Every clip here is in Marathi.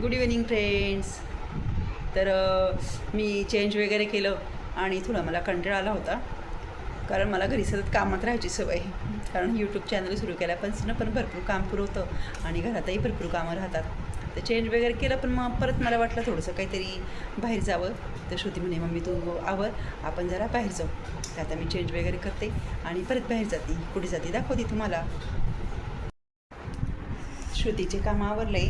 गुड इव्हिनिंग फ्रेंड्स तर मी चेंज वगैरे केलं आणि थोडा मला कंटाळा आला होता. कारण मला घरी सतत कामात राहायची सवय. कारण यूट्यूब चॅनल सुरू केला पण भरपूर काम पुरवतं आणि घरातही भरपूर कामं राहतात. तर चेंज वगैरे केलं पण मग परत मला वाटलं थोडंसं काहीतरी बाहेर जावं. तर श्रुती म्हणे मम्मी तू आवर. आपण जरा बाहेर जाऊ. तर आता मी चेंज वगैरे करते आणि परत बाहेर जाते. कुठे जाते? दाखवते तुम्हाला. श्रुतीचे काम आवरले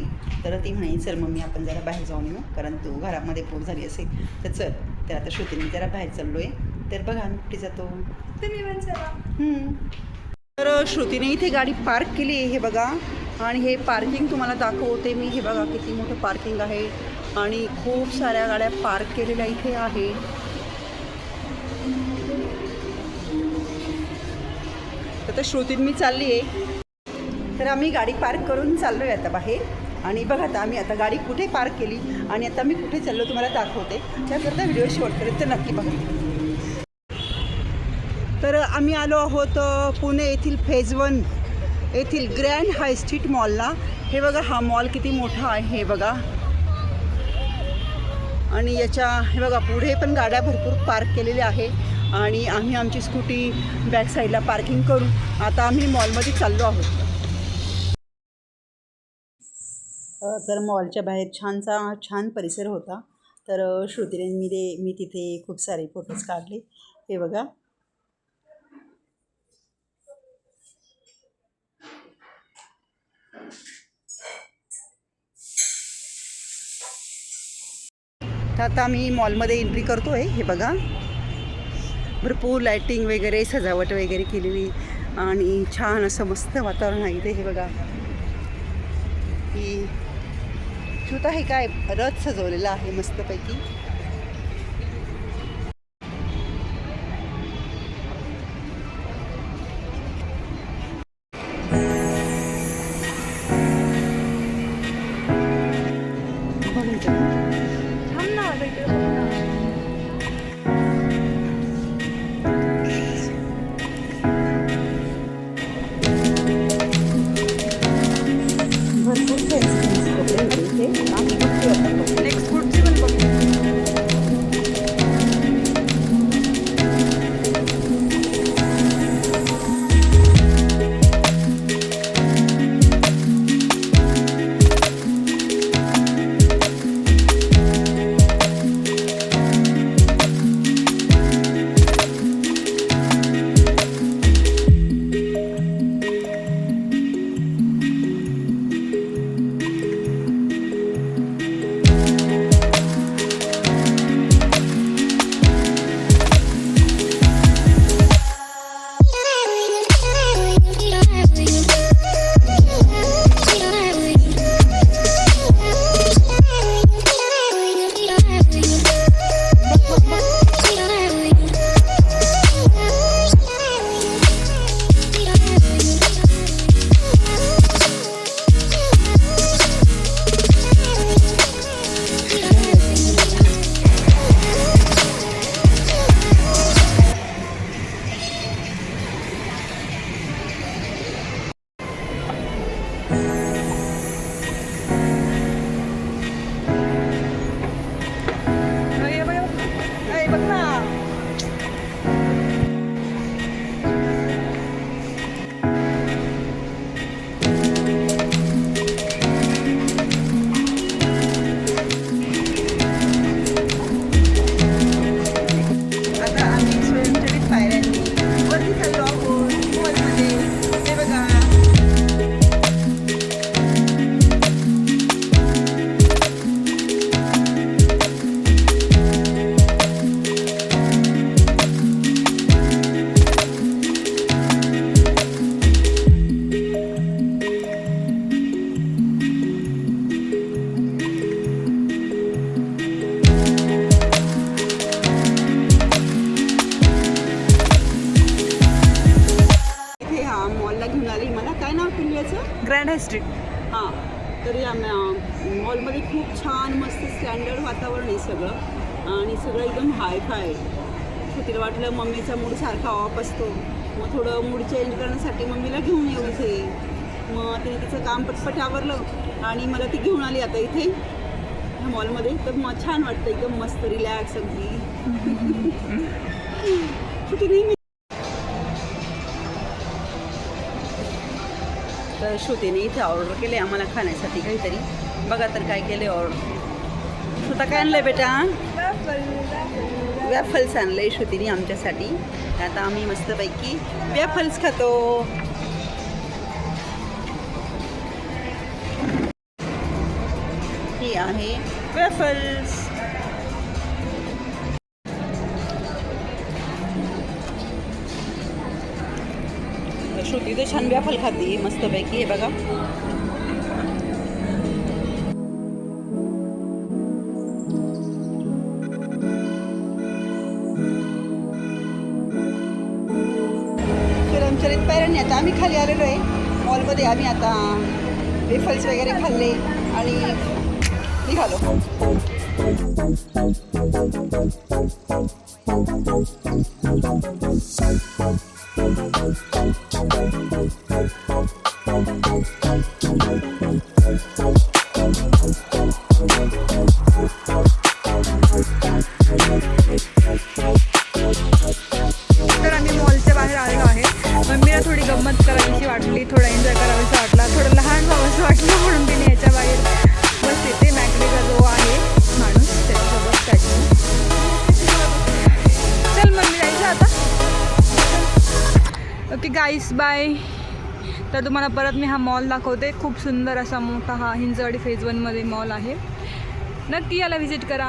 तर ती म्हणे चल मम्मी आपण जरा बाहेर जाऊन येऊ कारण तू घरामध्ये पोट झाली असेल. तर चल तर आता श्रुतीने जरा बाहेर चाललो आहे तर बघा आम्ही कुठे जातो? तुम्ही पण चला. हम्म. तर श्रुतीने इथे गाडी पार्क केली आहे हे बघा. आणि हे पार्किंग तुम्हाला दाखवते मी. हे बघा किती मोठं पार्किंग आहे. आणि खूप साऱ्या गाड्या पार्क केलेल्या इथे आहे. तर श्रुतीन मी चालली आहे तर आम्ही गाडी पार्क करून चाललो आहे आता बाहेर. आणि बघा आता आम्ही आता गाडी कुठे पार्क केली आणि आता मी कुठे चाललो तुम्हाला दाखवते. त्याकरता व्हिडिओ शेवटपर्यंत नक्की बघा. तर आम्ही आलो आहोत पुणे येथील फेज वन येथील ग्रँड हाय स्ट्रीट मॉलला. हे बघा हा मॉल किती मोठा आहे हे बघा. आणि याच्या हे बघा पुढे पण गाड्या भरपूर पार्क केलेल्या आहे. आणि आम्ही आमची स्कूटी बॅक साईडला पार्किंग करून आता आम्ही मॉलमध्ये चाललो आहोत. तर मॉलच्या बाहेर छानसा छान परिसर होता. तर श्रुतीरेंनी श्रुतीने मी ते मी तिथे खूप सारे फोटोज काढले. हे बघा. तर आता आम्ही मॉलमध्ये एंट्री करतो आहे हे बघा. भरपूर लायटिंग वगैरे सजावट वगैरे केलेली. आणि छान असं मस्त वातावरण आहे इथे. हे बघा. की आहे काय रथ सजवलेला आहे मस्तपैकी. ग्रँड हाय स्ट्रीट हां तर या म- मॉलमध्ये खूप छान मस्त स्टँडर्ड वातावरण आहे सगळं. आणि सगळं एकदम हाय फाय तिला वाटलं मम्मीचा मूड सारखा ऑफ असतो. मग थोडं मूड चेंज करण्यासाठी मम्मीला घेऊन येऊ इथे. मग तिने तिचं काम पटपट आवरलं आणि मला ती घेऊन आली आता इथे ह्या मॉलमध्ये तर मग छान वाटतं एकदम मस्त रिलॅक्स अगदी. कुठे नेहमी तर श्रुतीने इथे ऑर्डर केले आम्हाला खाण्यासाठी काहीतरी. बघा तर काय केले ऑर्डर श्रुता काय आणलंय बेटा? वॅफल्स आणलंय श्रुतीने आमच्यासाठी. आता आम्ही मस्तपैकी वॅफल्स खातो. ही आहे वेफल्स श्रुती तर छान वेफल खाते मस्तपैकी हे बघा. चरित पायऱ्यांनी आता आम्ही खाली आलेलो आहे. मॉलमध्ये आम्ही आता वेफल्स वगैरे खाल्ले आणि निघालो. तर गाईस बाय तर तुम्हाला परत मी हा मॉल दाखवते. खूप सुंदर असा मोठा हा हिंजवाडी फेज वनमध्ये मॉल आहे. नक्की याला व्हिजिट करा.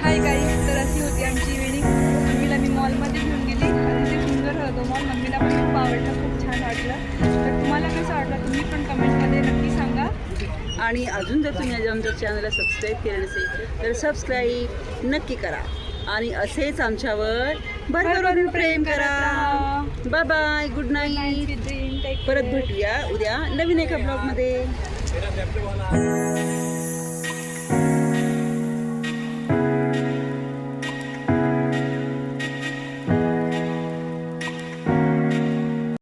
हाय गाईस तर अशी होती आमची इव्हिनिंग मम्मीला मी मॉलमध्ये घेऊन गेली. अतिशय सुंदर होतो. मॉल मम्मीला पण खूप आवडलं खूप छान वाटलं. तर तुम्हाला कसं वाटलं तुम्ही पण कमेंटमध्ये नक्की सांगा. आणि अजून जर तुम्ही आमच्या चॅनलला सबस्क्राईब केलं नसेल तर सबस्क्राईब नक्की करा. आणि असेच आमच्यावर भरभरून प्रेम करा. बाय बाय गुड नाईट परत भेटूया उद्या नवीन एका ब्लॉगमध्ये